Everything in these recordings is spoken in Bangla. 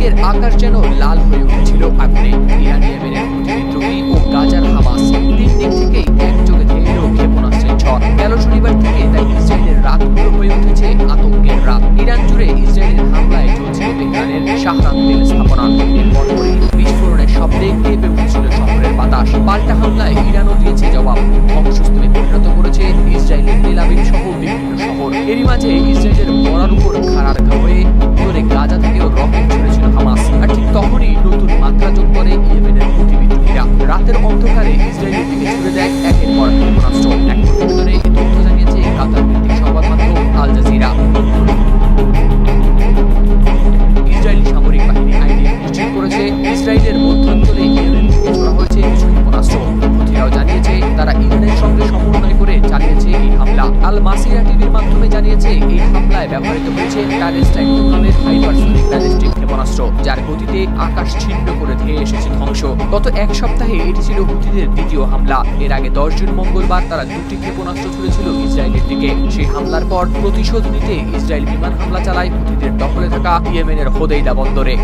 দিকের আকাশ যেন লাল হয়ে উঠেছিল। আগুনে ইরান ইয়েমেনের বিদ্রোহী ও গাজার হামাস তিন দিক থেকেই একযোগে এলো ক্ষেপণাস্ত্রের ঝড়। গেল শনিবার থেকে তাই ইসরায়েলের রাতগুলো হয়ে উঠেছে আতঙ্কের রাত। ইরান জুড়ে ইসরায়েলের হামলায় চলছিল তেহরানের শাহরান তেল স্থাপনা। এর পরপরই বিস্ফোরণের শব্দে কেঁপে উঠেছিল শহরের বাতাস। পাল্টা হামলায় ইরানও দিয়েছে জবাব। ধ্বংসস্তূপে পরিণত করেছে ইসরায়েলের তেলাবিব সহ বিভিন্ন শহর। এরই মাঝে ইসরায়েলের মরার উপর খাড়ার ঘা দিকে দেয় একের পর ক্ষেপণাস্ত্র এক প্রতিবেদনে এ তথ্য জানিয়েছে কাতার ভিত্তিক সংবাদ মাধ্যম আল জাজিরা। ইসরায়েলি সামরিক বাহিনী আইডিএফ নিশ্চিত করেছে ইসরায়েলের মধ্যাঞ্চলে ইয়েমেন থেকে ছোড়া হয়েছে কিছু ক্ষেপণাস্ত্র। জানিয়েছে তারা ইরানের সঙ্গে সমন্বয় করে চালিয়েছে এই হামলা। আল মাসিরা টিভির মাধ্যমে জানিয়েছে এই হামলায় ব্যবহৃত হয়েছে প্যালেস্টাইন নামের হাইপারসোনিক ব্যালিস্টিক ক্ষেপণাস্ত্র, যার গতিতে আকাশ ছিন্ন করে ধেয়ে এসেছে ধ্বংস। গত এক সপ্তাহে এটি ছিল হুতিদের দ্বিতীয় হামলা। এর আগে দশ জুন মঙ্গলবার তারা দুটি ক্ষেপণাস্ত্র ছুড়েছিল ইসরায়েলের দিকে। সেই হামলার পর প্রতিশোধ নিতে ইসরায়েল বিমান হামলা চালায় হুতিদের দখলে থাকা ইয়েমেনের হোদেইদা বন্দরে।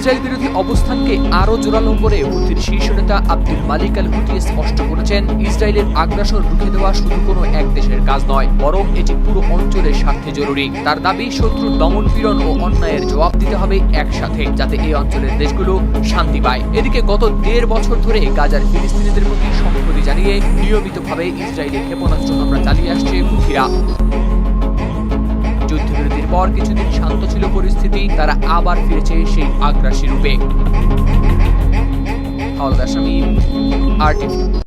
ইসরায়েল বিরোধী অবস্থানকে আরও জোরালো করে হুথির শীর্ষ নেতা আব্দুল মালিক আল হুথি স্পষ্ট করেছেন, ইসরায়েলের আগ্রাসন রুখে দেওয়া শুধু কোনো এক দেশের কাজ নয়, বরং এটি পুরো অঞ্চলের স্বার্থে জরুরি। তার দাবি শত্রুর দমন পীড়ন ও অন্যায়ের জবাব দিতে হবে একসাথে, যাতে এই অঞ্চলের দেশগুলো শান্তি পায়। এদিকে গত দেড় বছর ধরে গাজার ফিলিস্তিনিদের প্রতি সংহতি জানিয়ে নিয়মিতভাবে ইসরায়েলের ক্ষেপণাস্ত্র হামলা চালিয়ে আসছে হুথিরা যুদ্ধবিরতির পর কিছুদিন শান্ত ছিল পরিস্থিতি। তারা আবার ফিরেছে সেই আগ্রাসী রূপে। হাওলাদার স্বামী আর